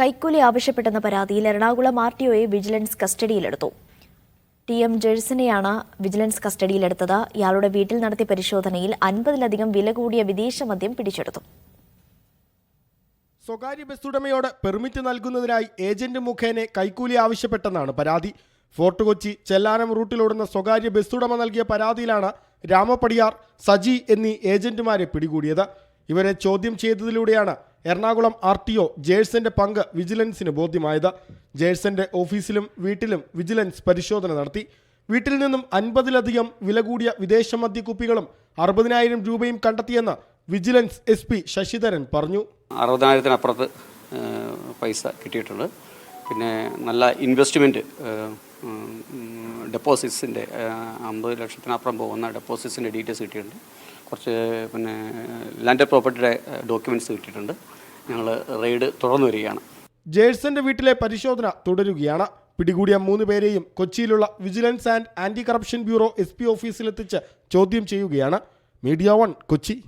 കൈക്കൂലി ആവശ്യപ്പെട്ടെന്ന പരാതിയിൽ എറണാകുളം ആർ ടി ഒയെ വിജിലൻസ് കസ്റ്റഡിയിലെടുത്തു. ടി എം ജേഴ്സിനെയാണ് വിജിലൻസ് കസ്റ്റഡിയിലെടുത്തത്. ഇയാളുടെ വീട്ടിൽ നടത്തിയ പരിശോധനയിൽ അൻപതിലധികം വില കൂടിയ വിദേശ മദ്യം പിടിച്ചെടുത്തു. സ്വകാര്യ ബസ് ഉടമയോട് പെർമിറ്റ് നൽകുന്നതിനായി ഏജന്റ് മുഖേന കൈക്കൂലി ആവശ്യപ്പെട്ടെന്നാണ് പരാതി. ഫോർട്ട് കൊച്ചി ചെല്ലാനം റൂട്ടിലോടുന്ന സ്വകാര്യ ഉടമ നൽകിയ പരാതിയിലാണ് രാമപടിയാർ സജി എന്നീ ഏജന്റുമാരെ പിടികൂടിയത്. ഇവരെ ചോദ്യം ചെയ്തതിലൂടെയാണ് എറണാകുളം ആർ ടി ഒ ജേഴ്സന്റെ പങ്ക് വിജിലൻസിന് ബോധ്യമായത്. ജേഴ്സന്റെ ഓഫീസിലും വീട്ടിലും വിജിലൻസ് പരിശോധന നടത്തി. വീട്ടിൽ നിന്നും അൻപതിലധികം വില കൂടിയ വിദേശ മദ്യക്കുപ്പികളും അറുപതിനായിരം രൂപയും കണ്ടെത്തിയെന്ന് വിജിലൻസ് എസ് പി ശശിധരൻ പറഞ്ഞു. അറുപതിനായിരത്തിനപ്പുറത്ത് പൈസ കിട്ടിയിട്ടുണ്ട്. പിന്നെ നല്ല ഇൻവെസ്റ്റ്മെന്റ് ഡെപ്പോസിറ്റ്സിന്റെ അമ്പത് ലക്ഷത്തിനപ്പുറം പോകുന്ന ഡെപ്പോസിറ്റ്സിന്റെ ഡീറ്റെയിൽസ് കിട്ടിയിട്ടുണ്ട്. കുറച്ച് പിന്നെ ലാൻഡ് പ്രോപ്പർട്ടിയുടെ ഡോക്യുമെന്റ്സ് കിട്ടിയിട്ടുണ്ട്. ഞങ്ങൾ റെയ്ഡ് തുടർന്നു വരികയാണ്. ജേഴ്സന്റെ വീട്ടിലെ പരിശോധന തുടരുകയാണ്. പിടികൂടിയ മൂന്ന് പേരെയും കൊച്ചിയിലുള്ള vigilance and anti corruption bureau S P ഓഫീസിലെത്തിച്ച് ചോദ്യം ചെയ്യുകയാണ്. Media one Kochi.